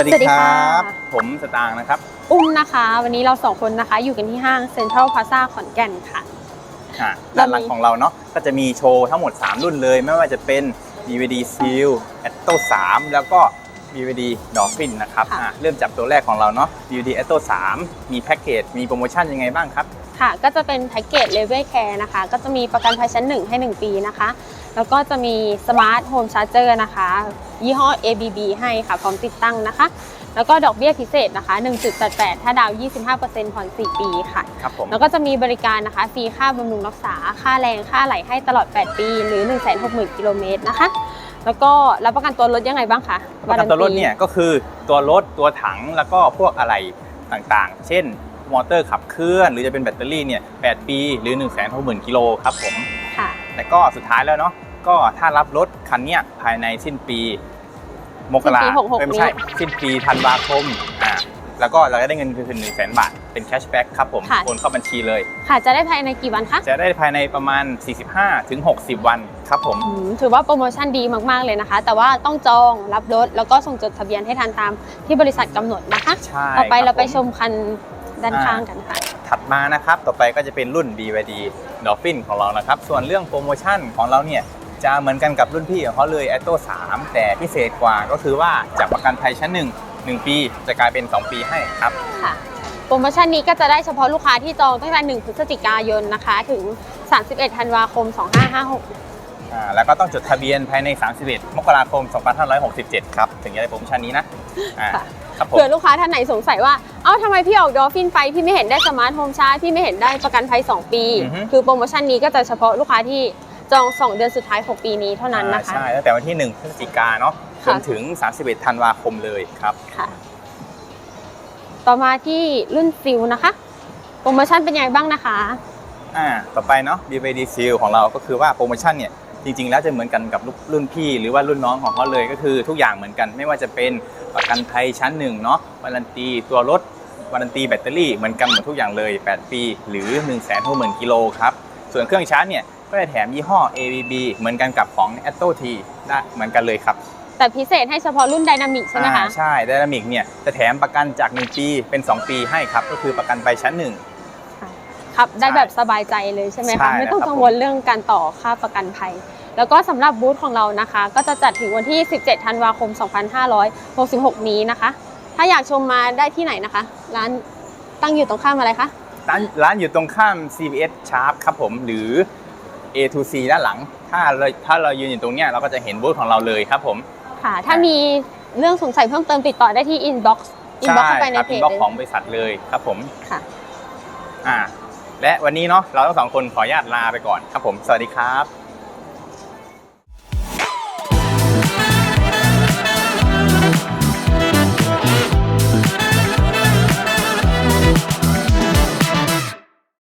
วัสดีสวัสดีคค่ะรับ ผมสตางค์นะครับ อุ้มนะคะ วันนี้เราสองคนนะคะ อยู่กันที่ห้างเซ็นทรัลพาซาขอนแก่นค่ะอะเรามีด้านหลังของเราเนาะก็จะมีโชว์ทั้งหมด 3 รุ่นเลย ไม่ว่าจะเป็น DVD Seal Atto 3 แล้วก็ DVD Dolphin นะครับอะเริ่มจากตัวแรกของเราเนาะ DVD Atto 3 มีแพ็กเกจมีโปรโมชั่นยังไงบ้างครับ ค่ะ ก็จะเป็นแพ็กเกจเลเวลแคร์นะคะ ก็จะมีประกันภัยชั้น 1 ให้ 1 ปีนะคะ แล้วก็จะมีสมาร์ทโฮมชาร์เจอร์นะคะ ยี่ห้อ ABB ให้ค่ะ พร้อมติดตั้งนะคะ แล้วก็ดอกเบี้ยพิเศษนะคะ 1.88 ถ้าดาวน์25%ผ่อน 4 ปีค่ะ ครับผม แล้วก็จะมีบริการนะคะฟรีค่าบำรุงรักษา ค่าแรง ค่าไหลให้ตลอด 8 ปี หรือ 160,000 กิโลเมตรนะคะ แล้วก็รับประกันตัวรถยังไงบ้างคะประกันตัวรถเนี่ยก็คือตัวรถ ตัวถัง แล้วก็พวกอะไรต่างๆ เช่น มอเตอร์ขับเคลื่อน หรือจะเป็นแบตเตอรี่เนี่ย 8 ปี หรือ 1 6 0 0 0 0กิโลครับผมค่ะ แล้วก็สุดท้ายแล้วเนาะก็ถ้ารับรถคันเนี้ยภายในสิ้นปี มกราสิ้นปี66เอ้ยไม่ใช่ นี้ สิ้นปีธันวาคมอ่าแล้วก็เราจะได้เงินคืนหนึ่งแสนบาท เป็นแคชแบ็กครับผมค่ะ โอนเข้าบัญชีเลย ค่ะจะได้ภายในกี่วันคะจะได้ภายในประมาณ 45ถึง60 วันครับผม อืมถือว่าโปรโมชั่นดีมากๆเลยนะคะ แต่ว่าต้องจองรับรถแล้วก็ส่งจดทะเบียนให้ทันตามที่บริษัทกำหนดนะคะ ใช่ต่อไปคบเราไปผชมคันด้านข้างกันค่ะ ถัดมานะครับ ต่อไปก็จะเป็นรุ่น BYD Dolphin ของเรานะครับ ส่วนเรื่องโปรโมชั่นของเราเนี่ยจะเหมือนกันกับรุ่นพี่ของเขาเลย a t o 3แต่พิเศษกว่าก็คือว่าจากประกันภัยชั้น 1 1 ปีจะกลายเป็น 2 ปีให้ครับค่ะโปรโมชั่นนี้ก็จะได้เฉพาะลูกค้าที่จองตั้งแต่ 1 พฤศจิกายนนะคะ ถึง 31 ธันวาคม 2556อ่าแล้วก็ต้องจดทะเบียนภายใน 31 มกราคม 2567 ครับ ถึงจะได้โปรโมชั่นนี้นะอ่า ค่ะครับผม เผื่อลูกค้าท่านไหนสงสัยว่า เอ้าทำไมพี่ออกดอฟฟินไปพี่ไม่เห็นได้สมาร์ทโฮมชาร์จพี่ไม่เห็นได้ประกันภัย 2 ปี อือฮึ คือโปรโมชั่นนี้ก็จะเฉพาะลูกค้าที่จอง 2 เดือนสุดท้ายของปีนี้เท่านั้นนะคะ อ่าใช่ตั้งแต่วันที่ 1 พฤศจิกาเนาะจค่ะ นถึง 31 ธันวาคมเลยครับ ค่ะ ต่อมาที่รุ่นซิลนะคะ โปรโมชั่นเป็นยังไงบ้างนะคะ อ่าต่อไปเนาะ BYD Seal ของเราก็คือว่าโปรโมชั่นเนี่ยจริงๆ แล้วจะเหมือนกันกับรุ่นพี่ หรือว่ารุ่นน้องของเขาเลยก็คือทุกอย่างเหมือนกัน ไม่ว่าจะเป็นประกันภัยชั้นหนึ่งเนาะวารันตีตัวรถวารันตีแบตเตอรี่เหมือนกันหมดทุกอย่างเลย 8 ปี หรือ 1 6 0 0 0 0กิโลครับส่วนเครื่องชาร์จเนี่ยก็จะแถมยี่ห้อ ABB เหมือนกันกับของ a t t o T ได้เหมือนกันเลยครับ แต่พิเศษให้เฉพาะรุ่นไดนามิกใช่ไหมคะ ใช่ไดนามิกเนี่ยจะแถมประกันจาก 1 ปีเป็น 2 ปีให้ครับ ก็คือประกันไปชั้น 1 ขับได้แบบสบายใจเลยใช่ไหมคะไม่ต้องกังวลเรื่องการต่อค่าประกันภัย แล้วก็สำหรับบูธของเรานะคะ ก็จะจัดถึงวันที่ 17 ธันวาคม 2566 นี้นะคะ ถ้าอยากชมมาได้ที่ไหนนะคะ ร้านตั้งอยู่ตรงข้ามอะไรคะ ร้านร้านอยู่ตรงข้าม CBS Sharp ครับผมหรือ A2C ด้านหลัง ถ้าเราถ้าเรายืนอยู่ตรงเนี้ยเราก็จะเห็นบูธของเราเลยครับผม ค่ะ ถ้ามีเรื่องสงสัยเพิ่มเติมติดต่อได้ที่ inbox inbox เข้าไปในเพจ inbox เลยของบริษัทเลยครับผม ค่ะ อ่า และวันนี้เนาะเราทั้งสองคนขออนุญาตลาไปก่อนครับผม สวัสดีครับ